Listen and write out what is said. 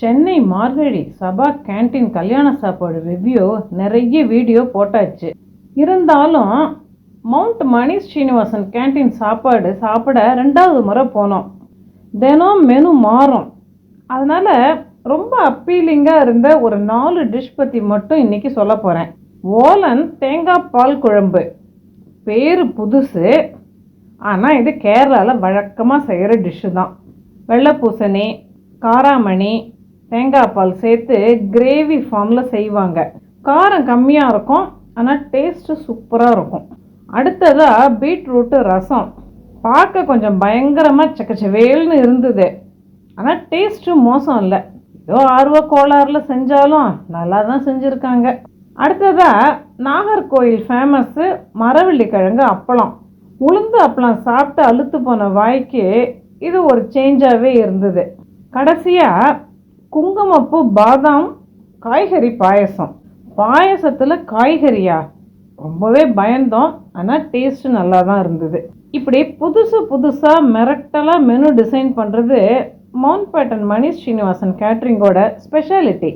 சென்னை மார்கழி சபா canteen கல்யாண சாப்பாடு review நிறைய வீடியோ போட்டாச்சு. இருந்தாலும் மவுண்ட் மணி ஸ்ரீனிவாசன் கேண்டீன் சாப்பாடு சாப்பிட ரெண்டாவது முறை போனோம். தினம் மெனு மாறும். அதனால் ரொம்ப அப்பீலிங்காக இருந்த ஒரு நாலு டிஷ் பற்றி மட்டும் இன்றைக்கி சொல்ல போகிறேன் ஓலன் தேங்காய் பால் குழம்பு. பேர் புதுசு. ஆனால் இது கேரளாவில் வழக்கமாக செய்கிற டிஷ்ஷு தான். வெள்ளை பூசணி காராமணி தேங்காய் பால் சேர்த்து கிரேவி ஃபார்மில் செய்வாங்க. காரம் கம்மியாக இருக்கும் ஆனால் டேஸ்ட்டு சூப்பராக இருக்கும். அடுத்ததாக பீட்ரூட்டு ரசம். பார்க்க கொஞ்சம் பயங்கரமாக சக்கச்சவேல்னு இருந்தது. ஆனால் டேஸ்ட்டு மோசம் இல்லை. ஏதோ ஆர்வ கோளாறில் செஞ்சாலும் நல்லா தான் செஞ்சுருக்காங்க. அடுத்ததாக நாகர்கோயில் ஃபேமஸ்ஸு மரவள்ளி கிழங்கு அப்பளம். உளுந்து அப்பளம் சாப்பிட்டு அழுத்து போன வாய்க்கு இது ஒரு சேஞ்சாகவே இருந்தது. கடைசியாக குங்குமப்பூ பாதாம் காய்கறி பாயசம். பாயசத்தில் காய்கறியா? ரொம்பவே பயந்தோம். ஆனால் டேஸ்ட்டு நல்லா தான் இருந்தது. இப்படி புதுசு புதுசாக மிரட்டலாக மெனு டிசைன் பண்ணுறது மவுண்ட் பேட்டன் மணி ஸ்ரீனிவாசன் கேட்ரிங்கோட ஸ்பெஷாலிட்டி